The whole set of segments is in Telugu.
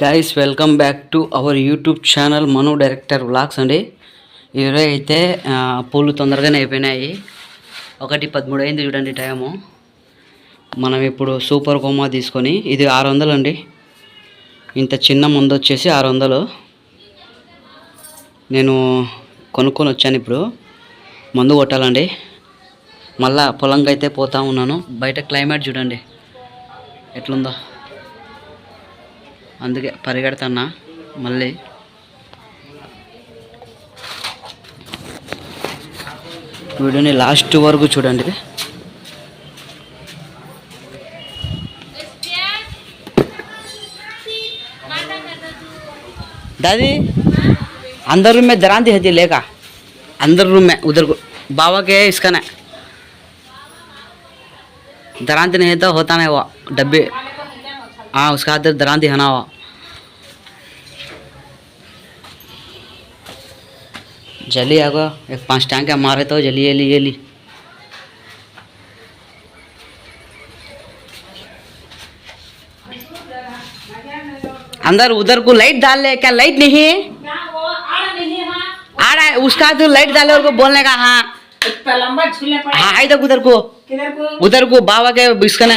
Guys welcome back to our YouTube channel Manu director vlogs అండి. ఈరోజు అయితే పూలు తొందరగానే అయిపోయినాయి. ఒకటి పదమూడు అయింది చూడండి టైము. మనం ఇప్పుడు సూపర్ కోమా తీసుకొని ఇది ఆరు వందలు అండి. ఇంత చిన్న ముందు వచ్చేసి ఆరు వందలు. నేను కొనుక్కొని వచ్చాను ఇప్పుడు. మందు కొట్టాలండి. మళ్ళా పొలంకి అయితే పోతా ఉన్నాను. బయట క్లైమేట్ చూడండి. ఎట్లుందో. అందుకే పరిగెడతాన్నా మళ్ళీ వీడియోని లాస్ట్ వరకు చూడండి दादी अंदर रूम में दरांती है लेगा अंदर रूम में उधर को बाबा के इसका ना दरांती नहीं है तो होता नहीं वो डब्बे हाँ उसका अंदर दरांती है ना जल्दी आगो, एक पाँच टैंक मारे तो जल्दी ये ली ये ली अंदर उधर को लाइट डाल ले, क्या लाइट नहीं है? आ रहा है उसका तो लाइट डाले और को बोलने का हाँ। हाँ इधर उधर को को। उधर को बाबा के बिस्कने।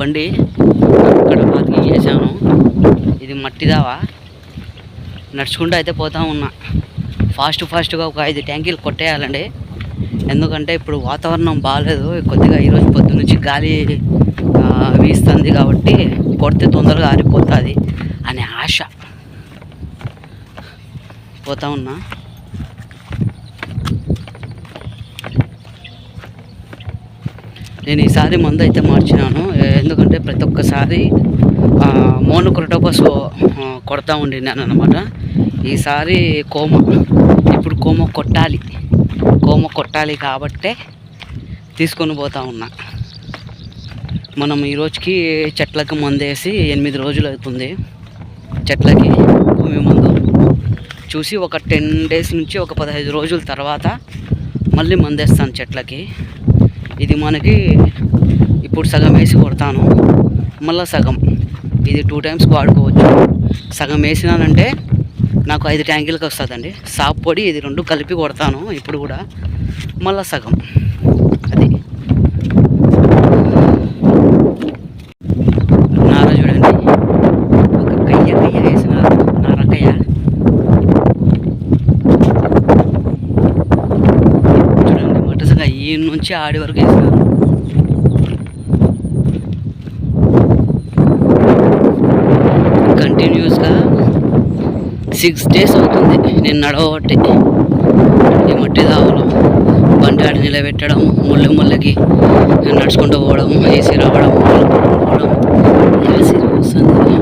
బండి అక్కడ పార్కింగ్ చేశాను. ఇది మట్టిదావా? నడుచుకుంటూ అయితే పోతా ఉన్నా. ఫాస్ట్ ఫాస్ట్గా ఒక ఐదు ట్యాంకీలు కొట్టేయాలండి. ఎందుకంటే ఇప్పుడు వాతావరణం బాగాలేదు. కొద్దిగా ఈరోజు పొద్దు నుంచి గాలి వీస్తుంది కాబట్టి కొడితే తొందరగా ఆరిపోతుంది అనే ఆశ. పోతా ఉన్నా. నేను ఈసారి మందు అయితే మార్చినాను. ఎందుకంటే ప్రతి ఒక్కసారి మోనోక్రోటోపస్ కొడతా ఉండినాను అనమాట ఈసారి కోమ ఇప్పుడు కోమ కొట్టాలి. కోమ కొట్టాలి కాబట్టే తీసుకొని పోతా ఉన్నా. మనం ఈరోజుకి చెట్లకు మందేసి ఎనిమిది రోజులు అవుతుంది. చెట్లకి భూమి మందు. చూసి ఒక టెన్ డేస్ నుంచి ఒక పదహైదు రోజుల తర్వాత మళ్ళీ మందేస్తాను చెట్లకి. ఇది మనకి ఇప్పుడు సగం వేసి కొడతాను. మళ్ళీ సగం. ఇది టూ టైమ్స్ వాడుకోవచ్చు. సగం వేసినానంటే నాకు ఐదు ట్యాంకీలకు వస్తుందండి. సాప్ పొడి ఇది రెండు కలిపి కొడతాను ఇప్పుడు కూడా. మళ్ళీ సగం. అది. నార చూడండి. ఒక కయ్య కయ్య వేసినారు నారకయ్య. చూడండి మొట్టసగా ఈ నుంచి ఆడి వరకు వేసినారు కంటిన్యూస్గా సిక్స్ డేస్ అవుతుంది. నేను నడవబట్టి ఈ మట్టి దావులు బండి ఆడి నిలబెట్టడం ముళ్ళు ముళ్ళకి నడుచుకుంటూ పోవడం ఏసీ రావడం పోవడం ఏసీ వస్తుంది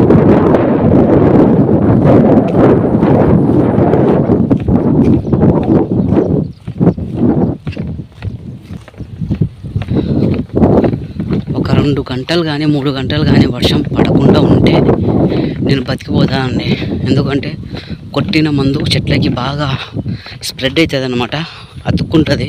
రెండు గంటలు కానీ మూడు గంటలు కానీ వర్షం పడకుండా ఉంటే నేను బతికిపోతానండి. ఎందుకంటే కొట్టిన మందు చెట్లకి బాగా స్ప్రెడ్ అవుతుంది అనమాట అతుక్కుంటుంది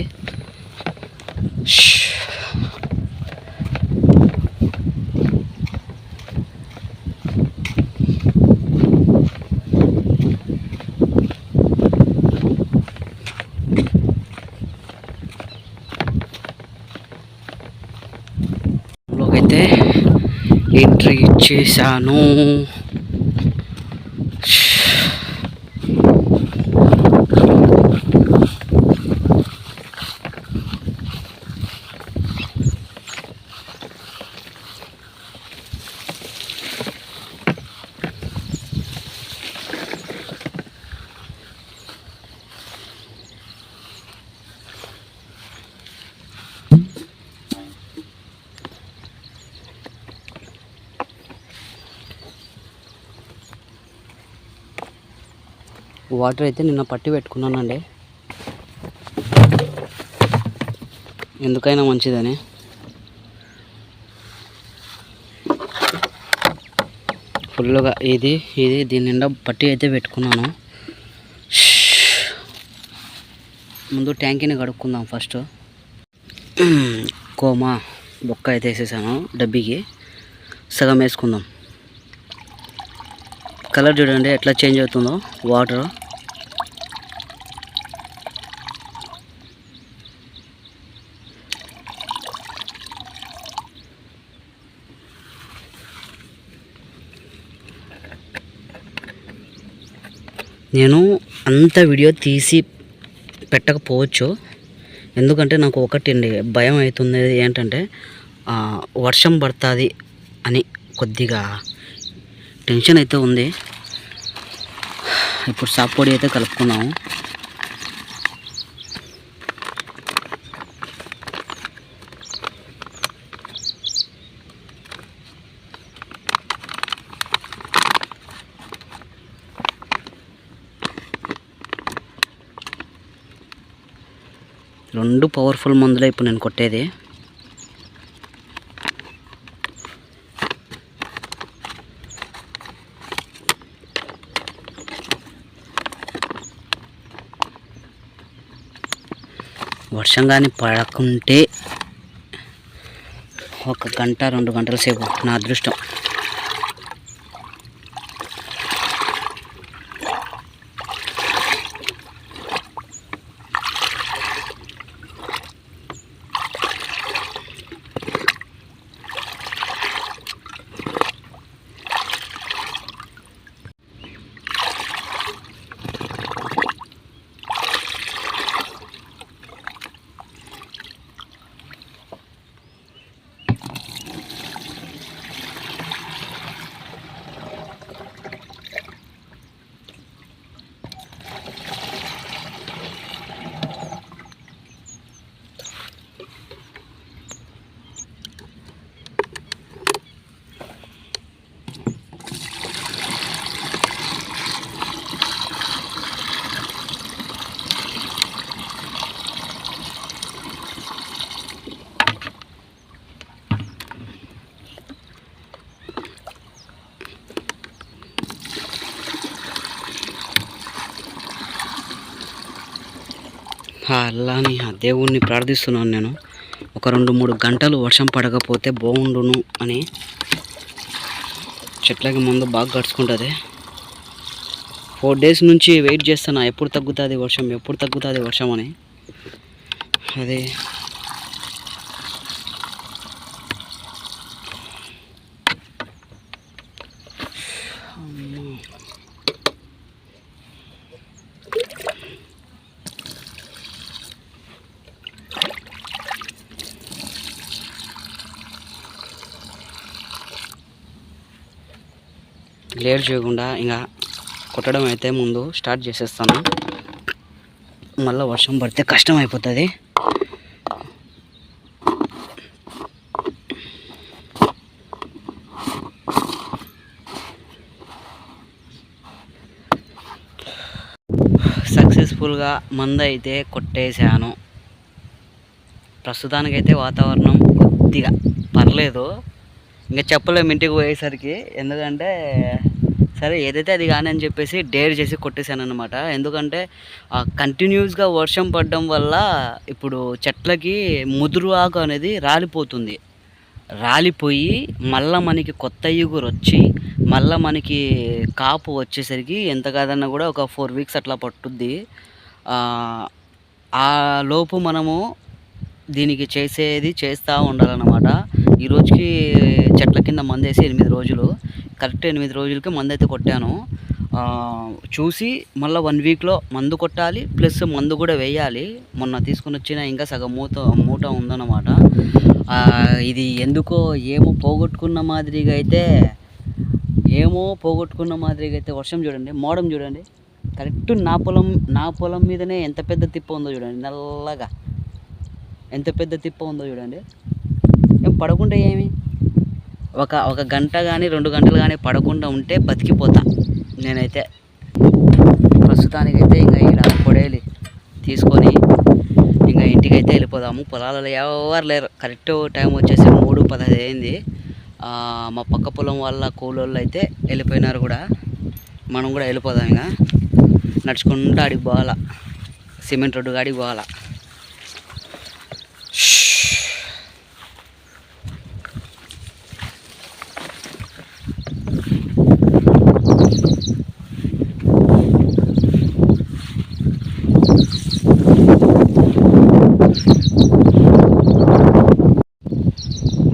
అయితే ఎంట్రీ ఇచ్చేసాను. వాటర్ అయితే నిన్న పట్టి పెట్టుకున్నానండి. ఎందుకైనా మంచిదని. ఫుల్గా ఇది ఇది దీని నిండా పట్టి అయితే పెట్టుకున్నాను. ముందు ట్యాంకీని కడుక్కుందాం ఫస్ట్. కోమా బొక్క అయితే వేసేసాను డబ్బీకి. సగం వేసుకుందాం. కలర్ చూడండి ఎట్లా చేంజ్ అవుతుందో వాటర్. నేను అంత వీడియో తీసి పెట్టకపోవచ్చు. ఎందుకంటే నాకు ఒకటండి భయం అవుతుంది ఏంటంటే వర్షం పడుతుంది అని కొద్దిగా టెన్షన్ అయితే ఉంది. ఇప్పుడు సాప్ పొడి అయితే కలుపుకున్నాము రెండు పవర్ఫుల్ మందులే ఇప్పుడు నేను కొట్టేది. వర్షం కానీ పడకుంటే ఒక గంట రెండు గంటల సేపు నా అదృష్టం. ఆ అల్లాని ఆ దేవుణ్ణి ప్రార్థిస్తున్నాను నేను. ఒక రెండు మూడు గంటలు వర్షం పడకపోతే బాగుండును అని చెట్లకి ముందు బాగా గడుచుకుంటుంది. ఫోర్ డేస్ నుంచి వెయిట్ చేస్తున్నా ఎప్పుడు తగ్గుతుంది వర్షం ఎప్పుడు తగ్గుతుంది వర్షం అని. అదే. లేట్ చేయకుండా ఇంకా కొట్టడం అయితే ముందు స్టార్ట్ చేసేస్తాను. మళ్ళీ వర్షం పడితే కష్టం అయిపోతుంది. సక్సెస్ఫుల్గా మందైతే అయితే కొట్టేశాను. ప్రస్తుతానికైతే వాతావరణం కొద్దిగా పర్లేదు. ఇంకా చెప్పలేము ఇంటికి పోయేసరికి. ఎందుకంటే సరే ఏదైతే అది కానీ అని చెప్పేసి డేర్ చేసి కొట్టేశాను అనమాట ఎందుకంటే కంటిన్యూస్గా వర్షం పడడం వల్ల ఇప్పుడు చెట్లకి ముదురు ఆకు అనేది రాలిపోతుంది. రాలిపోయి మళ్ళీ మనకి కొత్త ఇగురు వచ్చి మళ్ళీ మనకి కాపు వచ్చేసరికి ఎంత కాదన్నా కూడా ఒక ఫోర్ వీక్స్ అట్లా పట్టుద్ది. ఆ, ఆ లోపు మనము దీనికి చేసేది చేస్తూ ఉండాలన్నమాట. ఈ రోజుకి చెట్ల కింద మందేసి ఎనిమిది రోజులు. కరెక్ట్ ఎనిమిది రోజులకి మందు అయితే కొట్టాను చూసి మళ్ళీ వన్ వీక్లో మందు కొట్టాలి ప్లస్ మందు కూడా వేయాలి. మొన్న తీసుకుని వచ్చిన ఇంకా సగం మూత మూట ఉందన్నమాట. ఇది ఎందుకో ఏమో పోగొట్టుకున్న మాదిరిగా అయితే ఏమో పోగొట్టుకున్న మాదిరిగా అయితే వర్షం చూడండి మోడం చూడండి. కరెక్ట్ నా పొలం నా పొలం మీదనే ఎంత పెద్ద తిప్ప ఉందో చూడండి నల్లగా. ఎంత పెద్ద తిప్ప ఉందో చూడండి. ఏం పడకుండా ఏమి? ఒక ఒక గంట కానీ రెండు గంటలు కానీ పడకుండా ఉంటే బతికిపోతా. నేనైతే ప్రస్తుతానికైతే ఇంకా ఇలా పొడేలి తీసుకొని ఇంకా ఇంటికైతే వెళ్ళిపోదాము. పొలాలలో ఎవరు లేరు. కరెక్ట్ టైం వచ్చేసి మూడు పదహైదు అయింది. మా పక్క పొలం వాళ్ళ కూలోళ్ళు అయితే వెళ్ళిపోయినారు కూడా. మనం కూడా వెళ్ళిపోదాం ఇంకా నడుచుకుంటూ ఆడికి పోవాలా. సిమెంట్ రోడ్డు కాడికి పోవాలా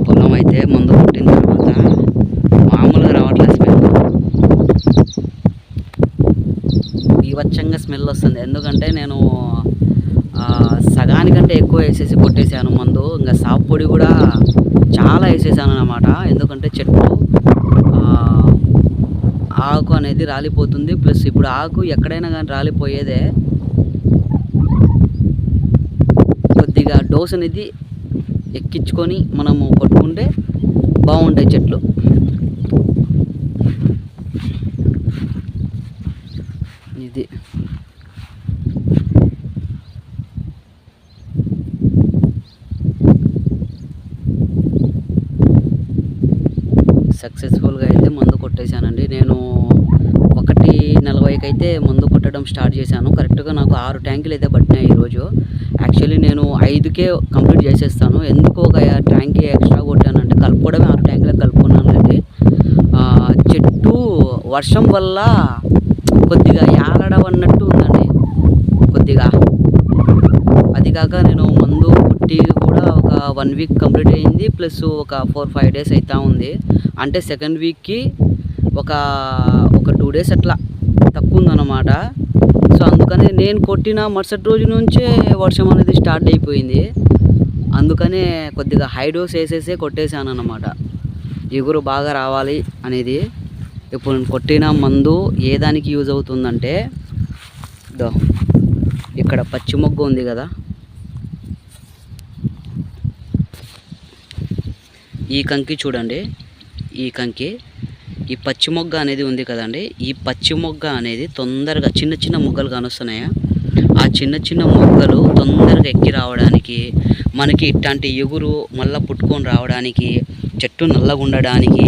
పొలం అయితే మందు కొట్టిన తర్వాత మామూలుగా రావట్లేదు స్మెల్ బీభత్సంగా స్మెల్ వస్తుంది ఎందుకంటే నేను సగానికంటే ఎక్కువ వేసేసి కొట్టేశాను మందు. ఇంకా సాపు పొడి కూడా చాలా వేసేసాను అనమాట ఎందుకంటే చెట్టు ఆకు అనేది రాలిపోతుంది. ప్లస్ ఇప్పుడు ఆకు ఎక్కడైనా కానీ రాలిపోయేదే కొద్దిగా డోస్ అనేది ఎక్కించుకొని మనము కొట్టుకుంటే బాగుంటాయి చెట్లు. ఇది సక్సెస్ఫుల్గా అయితే మందు కొట్టేశానండి నేను ఒకటి నలభైకి అయితే మందు కొట్టడం స్టార్ట్ చేశాను. కరెక్ట్గా నాకు ఆరు ట్యాంకులు అయితే పట్టినాయి ఈరోజు. యాక్చువల్లీ నేను ఐదుకే కంప్లీట్ చేసేస్తాను. ఎందుకు ఒక ట్యాంక్ ఎక్స్ట్రా కొట్టానంటే కలుపుకోవడమే ఆరు ట్యాంకులకు కలుపుకున్నానండి చెట్టు వర్షం వల్ల కొద్దిగా ఏలడం అన్నట్టు ఉందండి. కొద్దిగా. అది కాక నేను మందు కొట్టి కూడా ఒక వన్ వీక్ కంప్లీట్ అయింది. ప్లస్ ఒక ఫోర్ ఫైవ్ డేస్ అవుతా ఉంది. అంటే సెకండ్ వీక్కి ఒక ఒక టూ డేస్ అట్లా తక్కువ ఉందన్నమాట సో అందుకని నేను కొట్టిన మరుసటి రోజు నుంచే వర్షం అనేది స్టార్ట్ అయిపోయింది. అందుకనే కొద్దిగా హైడోస్ వేసేసే కొట్టేశాను అన్నమాట ఎగురు బాగా రావాలి అనేది. ఇప్పుడు నేను కొట్టిన మందు ఏ దానికి యూజ్ అవుతుందంటే దో ఇక్కడ పచ్చి మొగ్గు ఉంది కదా. ఈ కంకి చూడండి. ఈ కంకి ఈ పచ్చి మొగ్గ అనేది ఉంది కదండి. ఈ పచ్చి మొగ్గ అనేది తొందరగా చిన్న చిన్న మొగ్గలు కానొస్తున్నాయా? ఆ చిన్న చిన్న మొగ్గలు తొందరగా ఎక్కి రావడానికి మనకి ఇట్లాంటి ఎగురు మళ్ళీ పుట్టుకొని రావడానికి చెట్టు నల్లగా ఉండడానికి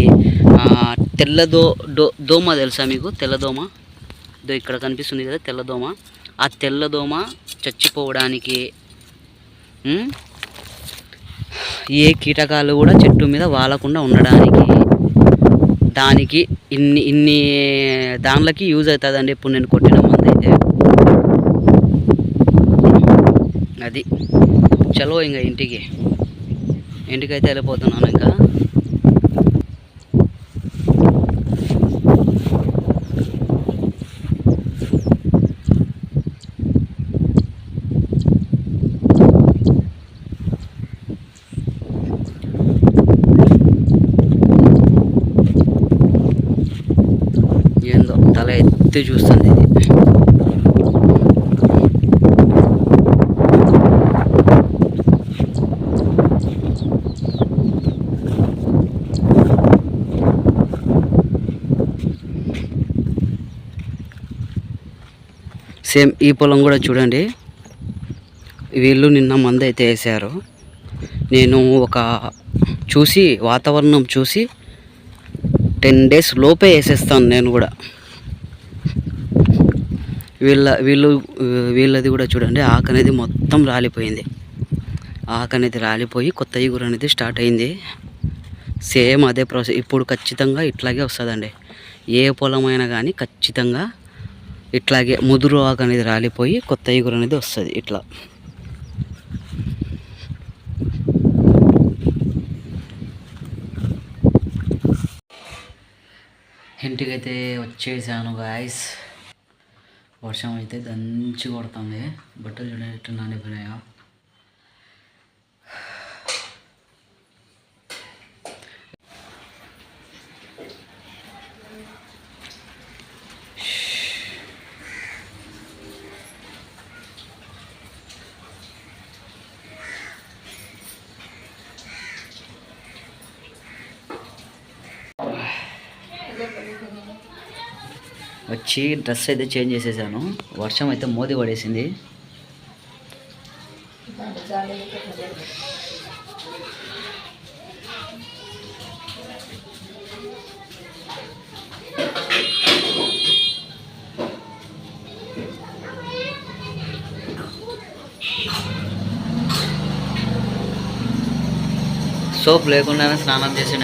తెల్లదో డో దోమ తెలుసా మీకు? తెల్లదోమ దో ఇక్కడ కనిపిస్తుంది కదా తెల్లదోమ ఆ తెల్లదోమ చచ్చిపోవడానికి ఏ కీటకాలు కూడా చెట్టు మీద వాలకుండా ఉండడానికి దానికి ఇన్ని ఇన్ని దానిలకి యూజ్ అవుతుందండి. ఇప్పుడు నేను కొట్టిన మంది అయితే అది. చలో ఇంకా ఇంటికి. ఇంటికైతే వెళ్ళిపోతున్నాను ఇంకా. అయితే చూస్తుంది. ఇది సేమ్ ఈ పొలం కూడా చూడండి. వీళ్ళు నిన్న మందు అయితే వేసారు నేను ఒక చూసి వాతావరణం చూసి టెన్ డేస్ లోపే వేసేస్తాను నేను కూడా. వీళ్ళ వీళ్ళు వీళ్ళది కూడా చూడండి ఆకు అనేది మొత్తం రాలిపోయింది. ఆకు అనేది రాలిపోయి కొత్త ఇగురు అనేది స్టార్ట్ అయింది. సేమ్ అదే ప్రాసెస్. ఇప్పుడు ఖచ్చితంగా ఇట్లాగే వస్తుందండి. ఏ పొలమైనా కానీ ఖచ్చితంగా ఇట్లాగే ముదురు ఆకు అనేది రాలిపోయి కొత్త ఇగురు అనేది వస్తుంది ఇట్లా. ఇంటికైతే వచ్చేసాను గాయస్ వర్షం అయితే దంచి కొడుతుంది. బట్టలు చూడండి ఎట్లా నానిపోయినాయో వచ్చి డ్రెస్ అయితే చేంజ్ చేసేసాను. వర్షం అయితే మోది పడేసింది. సోప్ లేకుండానే స్నానం చేసిన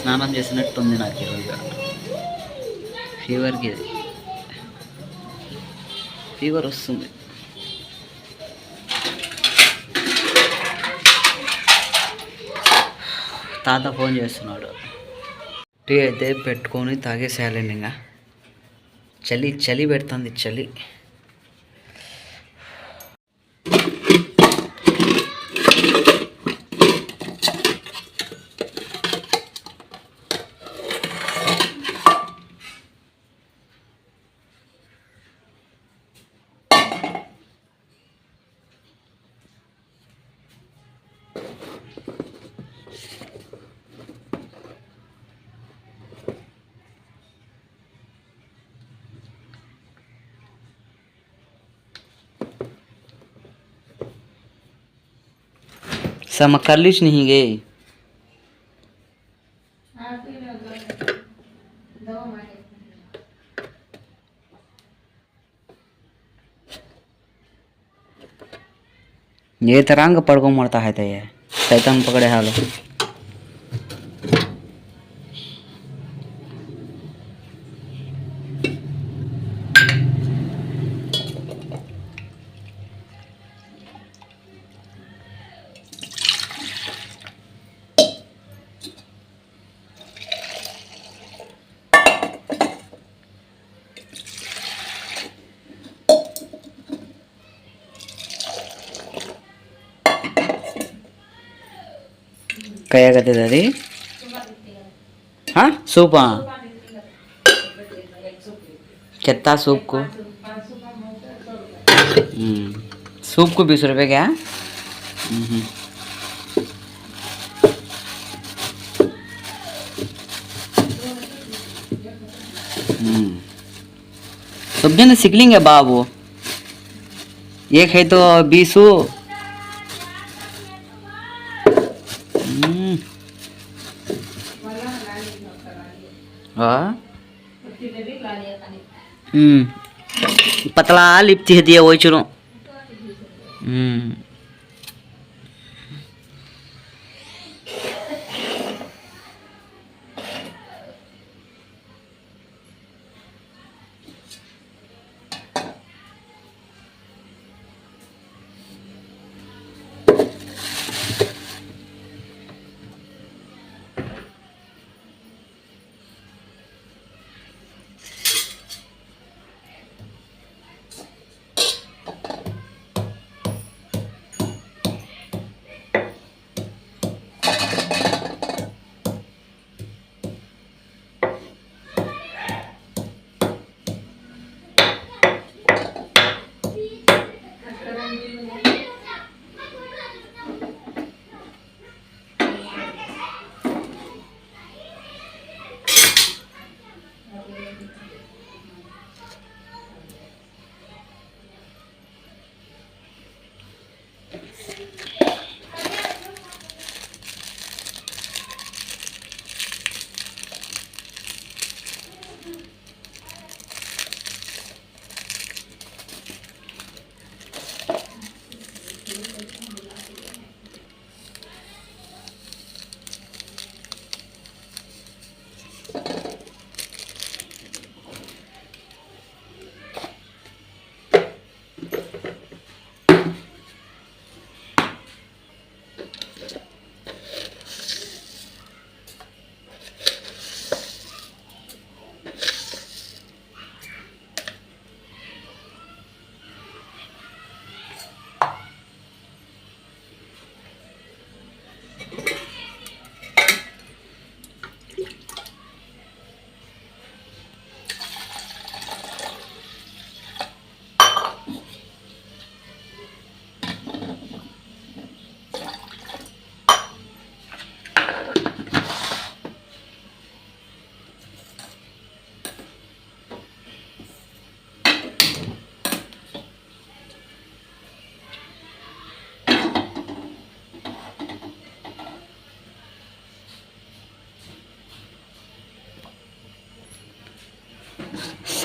స్నానం చేసినట్టుంది నాకు ఈరోజు ఫీవర్కి ఇది. ఫీవర్ వస్తుంది. తాత ఫోన్ చేస్తున్నాడు. టీ అయితే పెట్టుకొని తాగేసేయాలండి ఇంకా. చలి చలి పెడుతుంది చలి. समा कर नहीं गए ये तरंग पड़को मरता है तो ये शैतान पकड़े हाल। कया कदे दी हाँ सूप चत्ता सूप को सूप को बीस रुपये क्या सब जन सीख लेंगे बाबू एक है तो बीसू पतला लिपती है दिया वही चुनो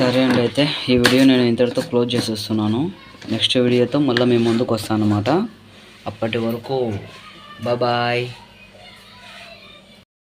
సరే అండి అయితే ఈ వీడియో నేను ఇంతటితో క్లోజ్ చేసేస్తున్నాను. నెక్స్ట్ వీడియోతో మళ్ళీ మేము ముందుకు వస్తాను అనమాట అప్పటి వరకు బాయ్